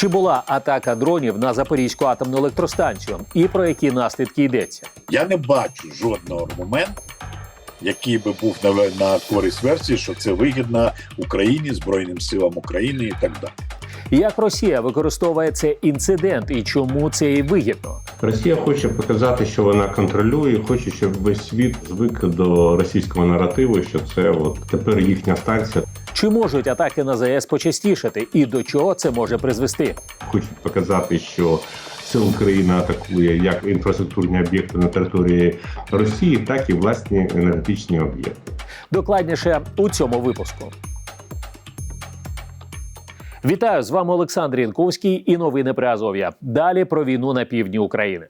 Чи була атака дронів на Запорізьку атомну електростанцію і про які наслідки йдеться? Я не бачу жодного аргументу, який би був на, на користь версії, що це вигідно Україні, Збройним силам України і так далі. Як Росія використовує цей інцидент і чому це їй вигідно? Росія хоче показати, що вона контролює, хоче, щоб весь світ звик до російського наративу, що це от тепер їхня станція. Чи можуть атаки на ЗАЕС почастішати, і до чого це може призвести? Хочуть показати, що це Україна атакує як інфраструктурні об'єкти на території Росії, так і власні енергетичні об'єкти. Докладніше у цьому випуску. Вітаю з вами Олександр Янковський і новини при Азов'я. Далі про війну на півдні України.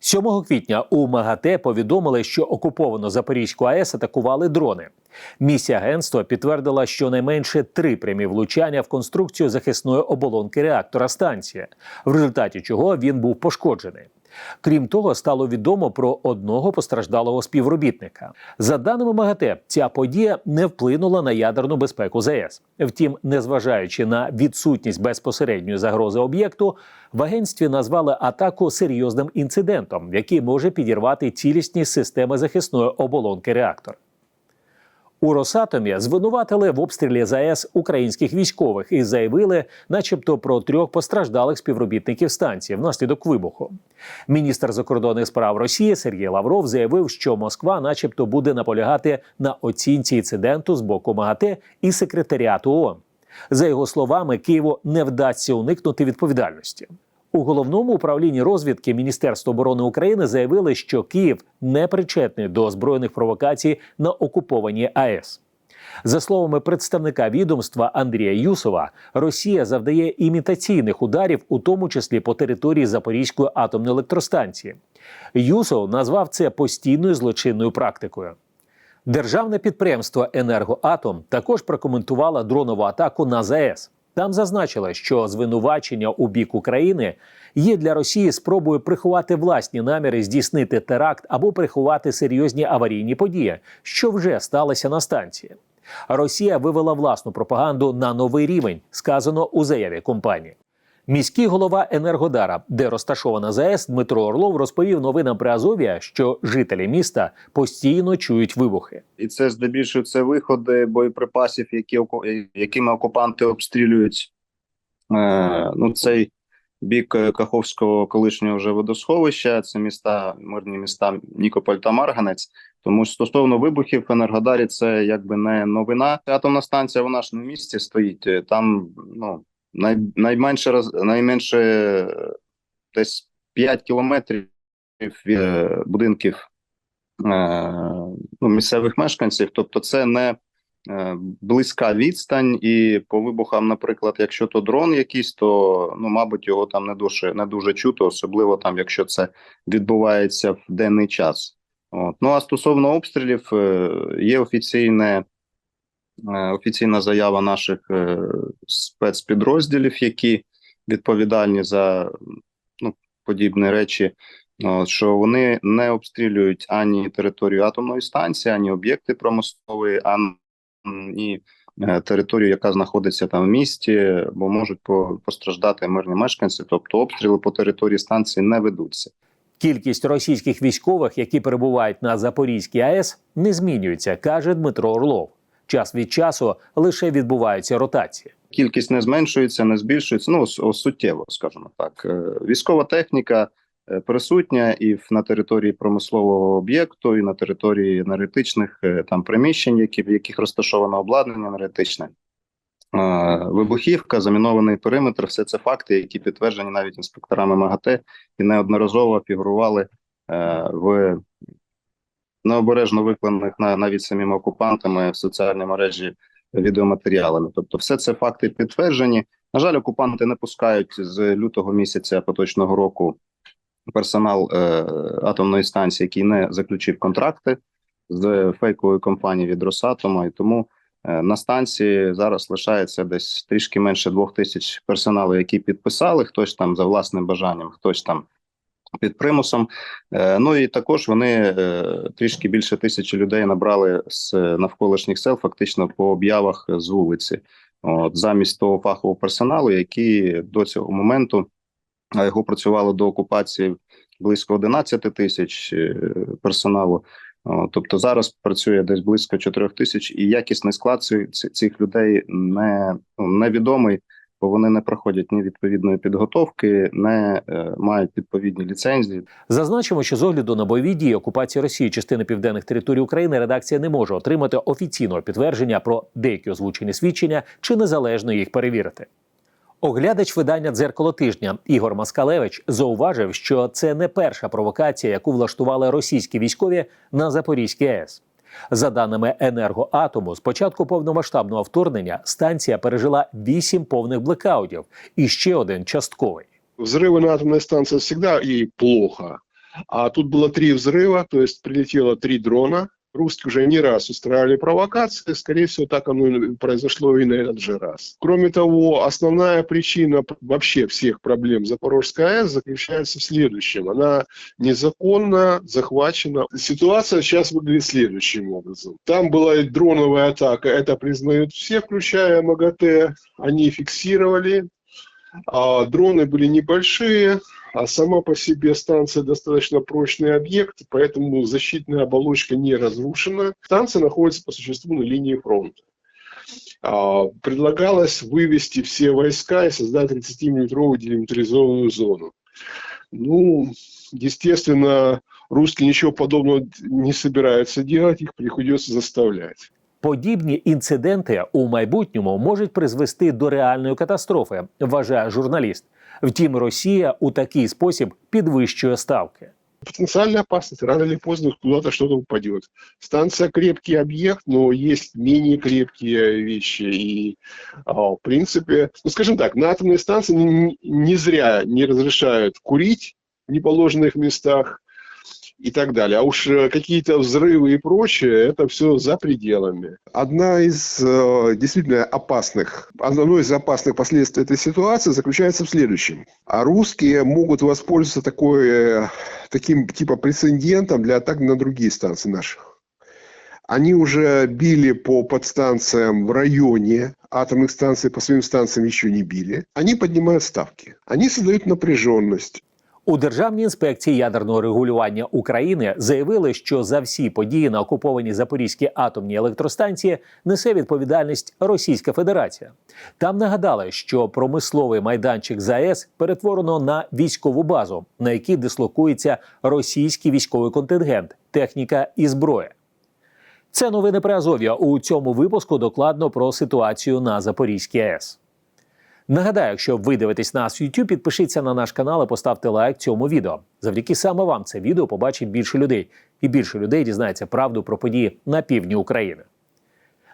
7 квітня у МАГАТЕ повідомили, що окуповану Запорізьку АЕС атакували дрони. Місія агентства підтвердила, що найменше три прямі влучання в конструкцію захисної оболонки реактора станції, в результаті чого він був пошкоджений. Крім того, стало відомо про одного постраждалого співробітника. За даними МАГАТЕ, ця подія не вплинула на ядерну безпеку ЗАЕС. Втім, незважаючи на відсутність безпосередньої загрози об'єкту, в агентстві назвали атаку серйозним інцидентом, який може підірвати цілісні системи захисної оболонки реактора. У Росатомі звинуватили в обстрілі ЗАЕС українських військових і заявили, начебто, про трьох постраждалих співробітників станції внаслідок вибуху. Міністр закордонних справ Росії Сергій Лавров заявив, що Москва, начебто, буде наполягати на оцінці інциденту з боку МАГАТЕ і секретаріату ООН. За його словами, Києву не вдасться уникнути відповідальності. У головному управлінні розвідки Міністерства оборони України заявили, що Київ не причетний до збройних провокацій на окупованій АЕС. За словами представника відомства Андрія Юсова, Росія завдає імітаційних ударів, у тому числі по території Запорізької атомної електростанції. Юсов назвав це постійною злочинною практикою. Державне підприємство Енергоатом також прокоментувало дронову атаку на ЗАЕС. Там зазначили, що звинувачення у бік України є для Росії спробою приховати власні наміри здійснити теракт або приховати серйозні аварійні події, що вже сталося на станції. Росія вивела власну пропаганду на новий рівень, сказано у заяві компанії. Міський голова Енергодара, де розташована ЗАЕС, Дмитро Орлов розповів новинам при Азов'я, що жителі міста постійно чують вибухи. і це здебільшого це виходи боєприпасів, які якими окупанти обстрілюють е, ну, цей бік е, Каховського колишнього вже водосховища. Це міста, мирні міста Нікополь та Марганець. Тому стосовно вибухів в Енергодарі, це якби не новина. Атомна станція вона ж на місці стоїть. е, Там ну най, найменше роз найменше десь 5 кілометрів від е, будинків е, ну, місцевих мешканців. Тобто, це не е, близька відстань, і по вибухам, наприклад, якщо то дрон якийсь, то ну, мабуть, його там не дуже не дуже чуто, особливо там, якщо це відбувається в денний час. От. Ну а стосовно обстрілів, є офіційне. Е, Офіційна заява наших е, спецпідрозділів, які відповідальні за ну, подібні речі. Що вони не обстрілюють ані територію атомної станції, ані об'єкти промислові, ані е, територію, яка знаходиться там в місті, бо можуть постраждати мирні мешканці. Тобто обстріли по території станції не ведуться. Кількість російських військових, які перебувають на Запорізькій АЕС, не змінюється, каже Дмитро Орлов. Час від часу лише відбуваються ротації. Кількість не зменшується, не збільшується. Ну суттєво, скажімо так. Е, Військова техніка е, присутня і на території промислового об'єкту, і на території енергетичних е, там приміщень, які в яких розташовано обладнання енергетичне. Вибухівка, замінований периметр все це факти, які підтверджені навіть інспекторами МАГАТЕ і неодноразово фігурували в необережно викладених на навіть самими окупантами в соціальній мережі відеоматеріалами. Тобто, все це факти підтверджені. На жаль, окупанти не пускають з лютого місяця поточного року персонал е, атомної станції, який не заключив контракти з фейковою компанією від Росатома, і тому е, на станції зараз лишається десь трішки менше двох тисяч персоналу, які підписали, хтось там за власним бажанням, хтось там під примусом. Е, Ну і також вони е, трішки більше тисячі людей набрали з навколишніх сел, фактично по об'явах з вулиці. От замість того фахового персоналу, який до цього моменту його працювало до окупації близько 11 тисяч е, персоналу. Тобто зараз працює десь близько 4 тисяч, і якісний склад цих, цих людей не ну, невідомий, бо вони не проходять ні відповідної підготовки, не е, мають відповідні ліцензії. Зазначимо, що з огляду на бойові дії окупації Росії частини південних територій України редакція не може отримати офіційного підтвердження про деякі озвучені свідчення чи незалежно їх перевірити. Оглядач видання дзеркало тижня Ігор Маскалевич зауважив, що це не перша провокація, яку влаштували російські військові на Запорізькій АЕС. За даними енергоатому, з початку повномасштабного вторгнення станція пережила вісім повних блекаутів і ще один частковий. Взрывы на атомной станции всегда и плохо. А тут было три взрыва, то есть прилетело три дрона. Русские уже не раз устраивали провокации, скорее всего, так оно и произошло и на этот же раз. Кроме того, основная причина вообще всех проблем Запорожской АЭС заключается в следующем. Она незаконно захвачена. Ситуация сейчас выглядит следующим образом. Там была дроновая атака, это признают все, включая МАГАТЭ. Они фиксировали, а дроны были небольшие, а сама по себе станция достаточно прочный объект, поэтому защитная оболочка не разрушена. Станция находится по существу на линии фронта. А, Предлагалось вывести все войска и создать 30-метровую делимитаризованную зону. Ну, естественно, русские ничего подобного не собираются делать, их приходится заставлять. Подібні інциденти у майбутньому можуть призвести до реальної катастрофи, вважає журналіст. Втім, Росія у такий спосіб підвищує ставки. Потенциальная опасность, рано или поздно куда-то что-то упадет. Станция крепкий объект, но есть менее крепкие вещи. И, в принципе, ну, скажем так, на атомной станции не, не зря не разрешают курить в неположенных местах и так далее. А уж э, какие-то взрывы и прочее, это все за пределами. Одна из э, действительно опасных, одно из опасных последствий этой ситуации заключается в следующем. А русские могут воспользоваться такой, э, таким типа прецедентом для атак на другие станции наших. Они уже били по подстанциям в районе, атомных станций по своим станциям еще не били. Они поднимают ставки. Они создают напряженность. У Державній інспекції ядерного регулювання України заявили, що за всі події на окупованій Запорізькій атомній електростанції несе відповідальність Російська Федерація. Там нагадали, що промисловий майданчик ЗАЕС перетворено на військову базу, на якій дислокується російський військовий контингент, техніка і зброя. Це новини про Азов'я. У цьому випуску докладно про ситуацію на Запорізькій АЕС. Нагадаю, якщо ви дивитесь нас в YouTube, підпишіться на наш канал і поставте лайк цьому відео. Завдяки саме вам це відео побачить більше людей, і більше людей дізнається правду про події на півдні України.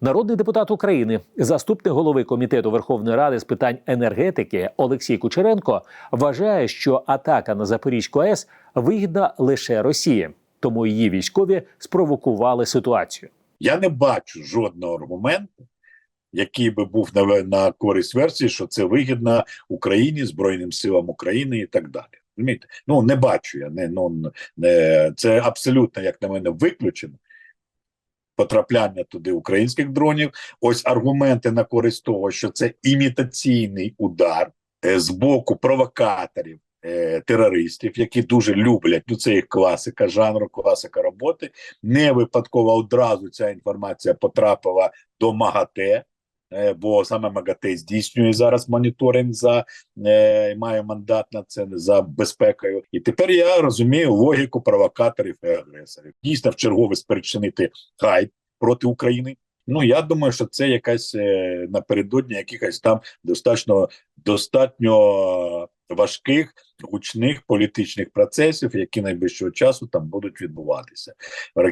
Народний депутат України, заступник голови комітету Верховної Ради з питань енергетики Олексій Кучеренко вважає, що атака на Запорізьку АЕС вигідна лише Росії, тому її військові спровокували ситуацію. Я не бачу жодного аргументу, який би був на, на користь версії, що це вигідно Україні, Збройним силам України і так далі. Розумієте? Ну не бачу я. Не, ну, не, це абсолютно, як на мене, виключено. Потрапляння туди українських дронів. Ось аргументи на користь того, що це імітаційний удар е, з боку провокаторів, е, терористів, які дуже люблять. Ну це їх класика жанру, класика роботи. Не випадково одразу ця інформація потрапила до МАГАТЕ. Е, Бо саме МАГАТЕ здійснює зараз моніторинг за е, має мандат на це за безпекою. І тепер я розумію логіку провокаторів і агресорів. Дійсно, в чергове спричинити хайп проти України. Ну я думаю, що це якась е, напередодні якихось там достатньо достатньо важких гучних політичних процесів, які найближчого часу там будуть відбуватися.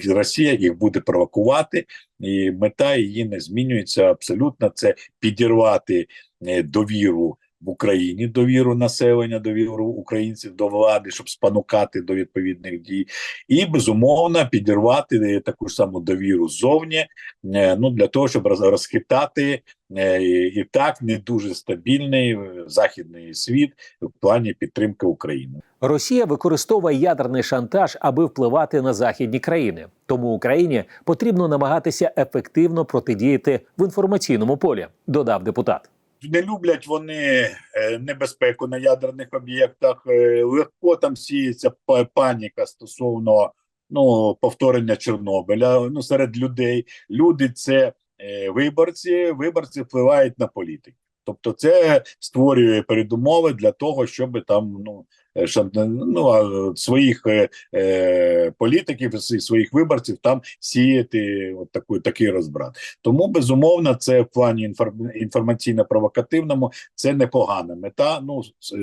Росія їх буде провокувати, і мета її не змінюється абсолютно. Це підірвати е, довіру в Україні довіру населення, довіру українців до влади, щоб спонукати до відповідних дій, і безумовно підірвати таку ж саму довіру ззовні, е, ну для того, щоб розхитати е, і так не дуже стабільний е, західний світ в плані підтримки України. Росія використовує ядерний шантаж, аби впливати на західні країни. Тому Україні потрібно намагатися ефективно протидіяти в інформаційному полі, додав депутат. Не люблять вони е, небезпеку на ядерних об'єктах. е, Легко там сіється паніка стосовно ну повторення Чорнобиля. Ну серед людей. Люди це е, виборці. Виборці впливають на політику. Тобто, це створює передумови для того, щоб там ну е, ну своїх е, е, політиків і своїх виборців там сіяти от таку такий розбрат. Тому безумовно, це в плані інформ- інформаційно-провокативному це непогана мета. Ну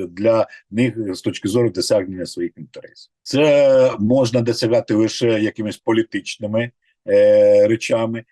для них з точки зору досягнення своїх інтересів. Це можна досягати лише якимись політичними е, речами,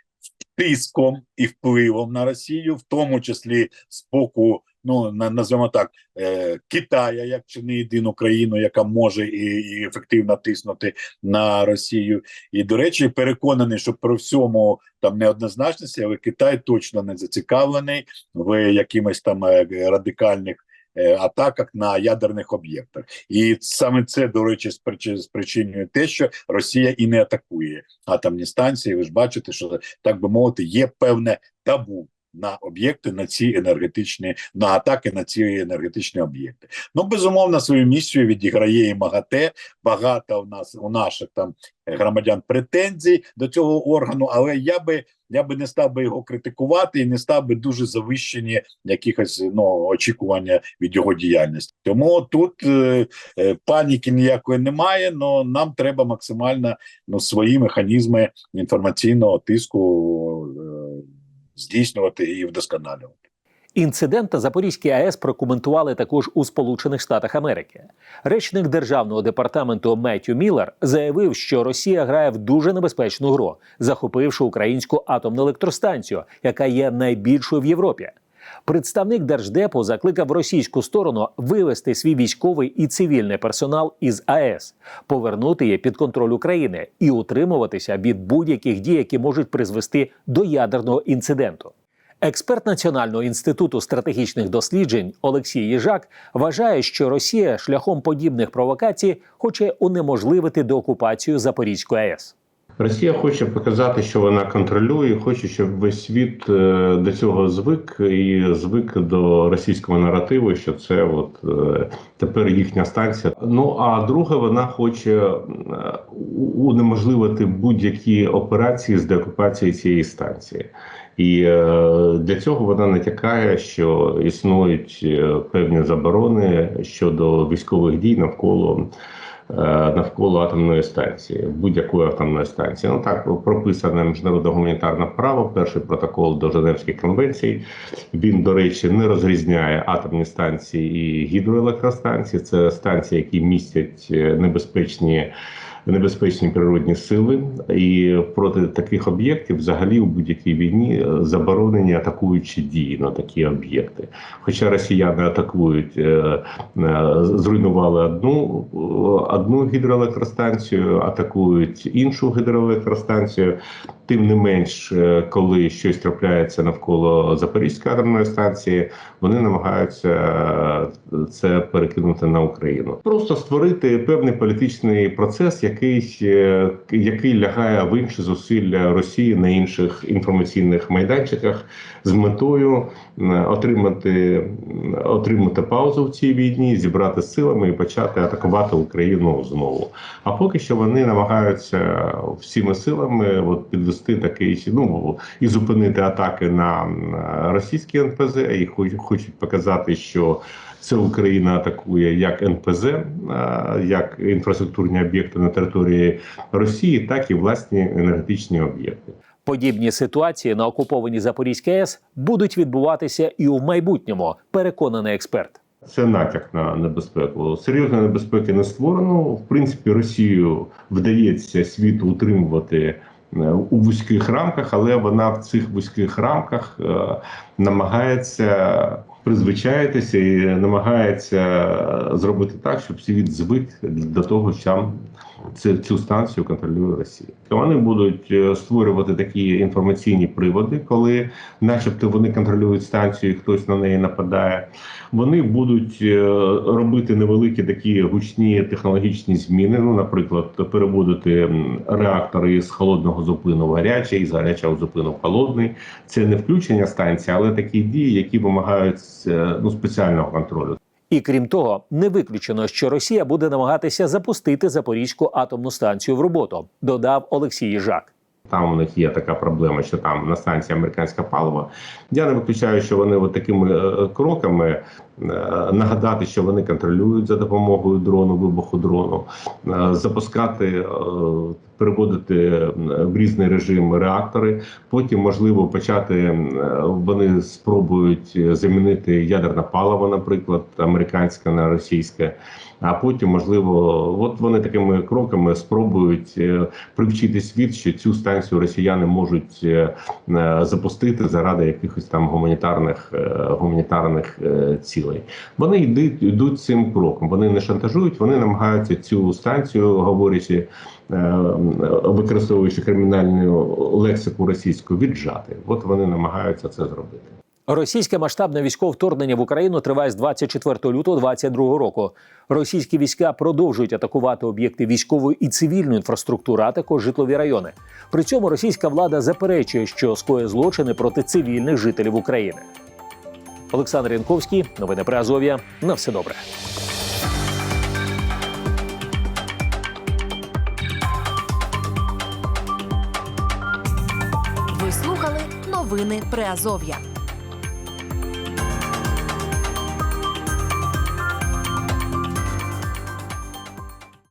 тиском і впливом на Росію, в тому числі з боку. Ну на називаємо так е, Китая, як чи не єдину країну, яка може і, і ефективно тиснути на Росію, і до речі, переконаний, що при всьому там неоднозначності, але Китай точно не зацікавлений в якимось там е, радикальних е, атаках на ядерних об'єктах, і саме це до речі спричи- спричинює те, що Росія і не атакує атомні станції. Ви ж бачите, що так би мовити, є певне табу. На об'єкти на ці енергетичні на атаки на ці енергетичні об'єкти. Ну безумовно, свою місію відіграє і МАГАТЕ. Багато у нас у наших там громадян претензій до цього органу, але я би я би не став би його критикувати і не став би дуже завищені якихось ну очікування від його діяльності. Тому тут е, е, паніки ніякої немає. але нам треба максимально ну свої механізми інформаційного тиску е, здійснювати і вдосконалювати. Інцидент на Запорізькій АЕС прокоментували також у Сполучених Штатах Америки. Речник державного департаменту Меттю Міллер заявив, що Росія грає в дуже небезпечну гру, захопивши українську атомну електростанцію, яка є найбільшою в Європі. Представник держдепу закликав російську сторону вивести свій військовий і цивільний персонал із АЕС, повернути її під контроль України і утримуватися від будь-яких дій, які можуть призвести до ядерного інциденту. Експерт Національного інституту стратегічних досліджень Олексій Їжак вважає, що Росія шляхом подібних провокацій хоче унеможливити деокупацію Запорізької АЕС. Росія хоче показати, що вона контролює, хоче, щоб весь світ е, до цього звик і звик до російського наративу, що це от е, тепер їхня станція. Ну а друге, вона хоче е, унеможливити будь-які операції з деокупації цієї станції. І для цього вона натякає, що існують певні заборони щодо військових дій навколо навколо атомної станції, будь-якої атомної станції. Ну так прописане міжнародне гуманітарне право, перший протокол до Женевських конвенцій. Він, до речі, не розрізняє атомні станції і гідроелектростанції. Це станції, які містять е, небезпечні. Небезпечні природні сили, і проти таких об'єктів, взагалі, у будь-якій війні е, заборонені атакуючі дії на такі об'єкти. Хоча росіяни атакують, е, е, зруйнували одну одну гідроелектростанцію, атакують іншу гідроелектростанцію. Тим не менш, е, коли щось трапляється навколо Запорізької атомної станції, вони намагаються е, це перекинути на Україну. Просто створити певний політичний процес, який, е, який лягає в інші зусилля Росії на інших інформаційних майданчиках з метою отримати, отримати паузу в цій війні, зібрати силами і почати атакувати Україну знову. А поки що вони намагаються всіми силами от підвести такий ну і зупинити атаки на російські НПЗ, і хоч- хочуть показати, що це Україна атакує як НПЗ, е, як інфраструктурні об'єкти на території Росії, так і власні енергетичні об'єкти. Подібні ситуації на окупованій Запорізькій АЕС будуть відбуватися і у майбутньому, переконаний експерт. Це натяк на небезпеку. Серйозної небезпеки не створено. В принципі, Росію вдається світу утримувати у вузьких рамках, але вона в цих вузьких рамках е, намагається призвичаєтеся і намагається зробити так, щоб світ звик до того, що цю, станцію контролює Росія. Вони будуть е, створювати такі інформаційні приводи, коли, начебто, вони контролюють станцію, і хтось на неї нападає. Вони будуть е, робити невеликі такі гучні технологічні зміни. Ну, наприклад, переводити реактори з холодного зупину в гарячий, із гарячого зупину в холодний. Це не включення станції, але такі дії, які вимагають е, ну спеціального контролю. І крім того, не виключено, що Росія буде намагатися запустити Запорізьку атомну станцію в роботу, додав Олексій Їжак. Там у них є така проблема, що там на станції американська палива. Я не виключаю, що вони от такими е, кроками нагадати, що вони контролюють за допомогою дрону, вибуху дрону, е, запускати, е, переводити е, в різний режим реактори. Потім, можливо, почати е, вони спробують е, замінити ядерне паливо, наприклад, американське на російське. А потім, можливо, от вони такими кроками спробують е, привчити світ, що цю станцію росіяни можуть е, е, запустити заради якихось там гуманітарних е, гуманітарних е, цілей. Вони йдуть, йдуть цим кроком. Вони не шантажують, вони намагаються цю станцію, говорячи, е, використовуючи кримінальну лексику російську, віджати. От вони намагаються це зробити. Російське масштабне військове вторгнення в Україну триває з 24 лютого 2022 року. Російські війська продовжують атакувати об'єкти військової і цивільної інфраструктури, а також житлові райони. При цьому російська влада заперечує, що скоє злочини проти цивільних жителів України. Олександр Янковський, новини при Азов'я. На все добре. Ви слухали новини Приазов'я.